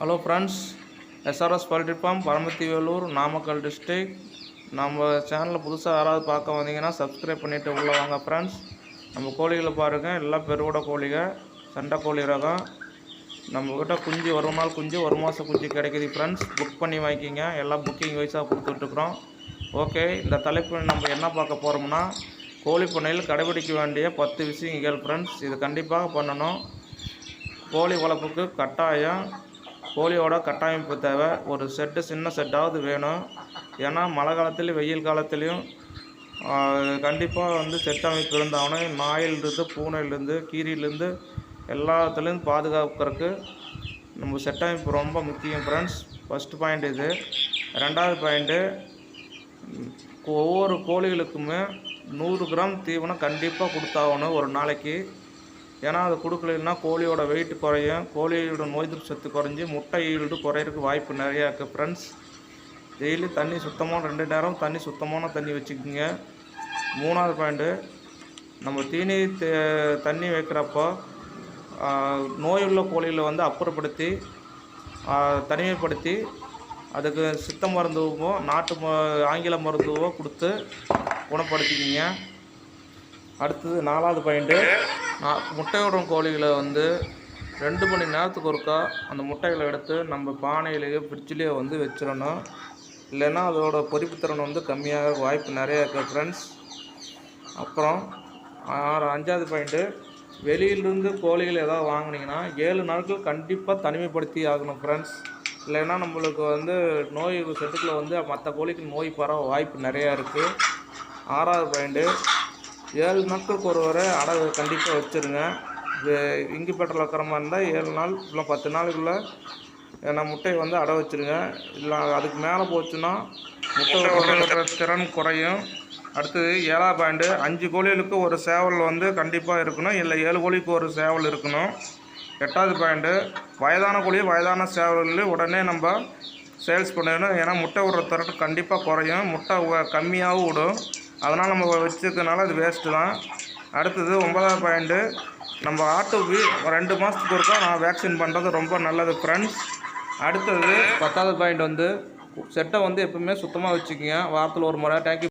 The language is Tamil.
Hello friends SRS poultry farm Paramathi Velur Namakkal district நம்ம சேனலில் புதுசாக யாராவது பார்க்க வந்தீங்கன்னா சப்ஸ்கிரைப் பண்ணிவிட்டு உள்ளே வாங்க ஃப்ரெண்ட்ஸ் நம்ம கோழிகளை பாருங்கள் எல்லாம் பெருவிட கோழிகள் சண்டை கோழி ரகம். நம்மக்கிட்ட குஞ்சு ஒரு நாள் குஞ்சு ஒரு மாதம் குஞ்சு கிடைக்குது ஃப்ரெண்ட்ஸ் புக் பண்ணி வாங்கிக்கிங்க எல்லாம் புக்கிங் வைஸாக கொடுத்துட்ருக்குறோம். ஓகே இந்த தலைப்பு நம்ம என்ன பார்க்க போகிறோம்னா கோழி பண்ணையில் கடைபிடிக்க வேண்டிய பத்து விஷயங்கள் ஃப்ரெண்ட்ஸ் இது கண்டிப்பாக பண்ணணும். கோழி வளர்ப்புக்கு கட்டாயம் கோழியோட கட்டமைப்பு தேவை. ஒரு செட்டு சின்ன செட்டாவது வேணும். ஏன்னா மழை காலத்துலேயும் வெயில் காலத்துலேயும் கண்டிப்பாக வந்து செட் அமைப்பு இருந்தாகணும். நாயிலிருந்து பூனையிலேருந்து கீரியிலேருந்து எல்லாத்துலேயும் பாதுகாக்கிறதுக்கு நம்ம செட் அமைப்பு ரொம்ப முக்கியம் ஃப்ரெண்ட்ஸ் ஃபஸ்ட்டு பாயிண்ட் இது. ரெண்டாவது பாயிண்ட்டு ஒவ்வொரு கோழிகளுக்குமே நூறு கிராம் தீவனம் கண்டிப்பாக கொடுத்தாகணும் ஒரு நாளைக்கு. ஏன்னா அது கொடுக்கலன்னா கோழியோட வெயிட் குறையும். கோழியோட நோய் எதிர்ப்பு சத்து குறைஞ்சி முட்டை ஈல்டு குறையிறதுக்கு வாய்ப்பு நிறையா இருக்குது ஃப்ரெண்ட்ஸ் டெய்லி தண்ணி சுத்தமான ரெண்டு நேரம் தண்ணி சுத்தமான தண்ணி வச்சுக்கோங்க. மூணாவது பாயிண்ட்டு நம்ம தீனி தே- தண்ணி வைக்கிறப்போ நோயுள்ள கோழிகளை வந்து அப்புறப்படுத்தி தனிமைப்படுத்தி அதுக்கு சித்த மருந்துவோ நாட்டு ம ஆங்கில மருந்துவோ கொடுத்து குணப்படுத்திக்கிங்க. அடுத்தது நாலாவது பாயிண்ட்டு நான் முட்டையோடும் கோழிகளை வந்து ரெண்டு மணி நேரத்துக்கு ஒருக்கா அந்த முட்டைகளை எடுத்து நம்ம பானையிலேயோ ஃப்ரிட்ஜிலேயோ வந்து வச்சிடணும். இல்லைன்னா அதோட பொறிப்புத்திறன் வந்து கம்மியாக வாய்ப்பு நிறையா இருக்குது ஃப்ரெண்ட்ஸ் அப்புறம் ஆறு அஞ்சாவது பாயிண்ட்டு வெளியிலேருந்து கோழிகள் ஏதாவது வாங்குனீங்கன்னா ஏழு நாட்கள் கண்டிப்பாக தனிமைப்படுத்தி ஆகணும் ஃப்ரெண்ட்ஸ் இல்லைன்னா நம்மளுக்கு வந்து நோய் செட்டுக்குள்ளே வந்து மற்ற கோழிக்கு நோய் பரவ வாய்ப்பு நிறையா இருக்குது ஆறாவது பாயிண்ட்டு ஏழு நாட்களுக்கு ஒரு வரை அடை கண்டிப்பாக வச்சுருங்க. இங்கிப்பேட்டில் வைக்கிற மாதிரி இருந்தால் ஏழு நாள் இல்லை பத்து நாளுக்குள்ளே நான் முட்டையை வந்து அடை வச்சுருங்க. இல்லை அதுக்கு மேலே போச்சுன்னா முட்டை விடுற திறன் குறையும். அடுத்தது ஏழாவது பாயிண்ட்டு அஞ்சு கோழிகளுக்கு ஒரு சேவல் வந்து கண்டிப்பாக இருக்கணும். இல்லை ஏழு கோழிக்கு ஒரு சேவல் இருக்கணும். எட்டாவது பாயிண்ட்டு வயதான கோழி வயதான சேவல்கள் உடனே நம்ம சேல்ஸ் பண்ணிடணும் ஏன்னா முட்டை விடுற திறன் கண்டிப்பாக குறையும். முட்டை கம்மியாகவும் விடும். அதனால் நம்ம வச்சுருக்கனால அது வேஸ்ட்டு தான். அடுத்தது ஒன்பதாவது பாயிண்ட்டு நம்ம ஆட்டுக்கு ரெண்டு மாதத்துக்கு ஒருக்கா நான் வேக்சின் பண்ணுறது ரொம்ப நல்லது ஃப்ரெண்ட்ஸ் அடுத்தது பத்தாவது பாயிண்ட் வந்து செட்டை வந்து எப்பவுமே சுத்தமாக வச்சுக்கோங்க. வாரத்தில் ஒரு முறை டேங்க்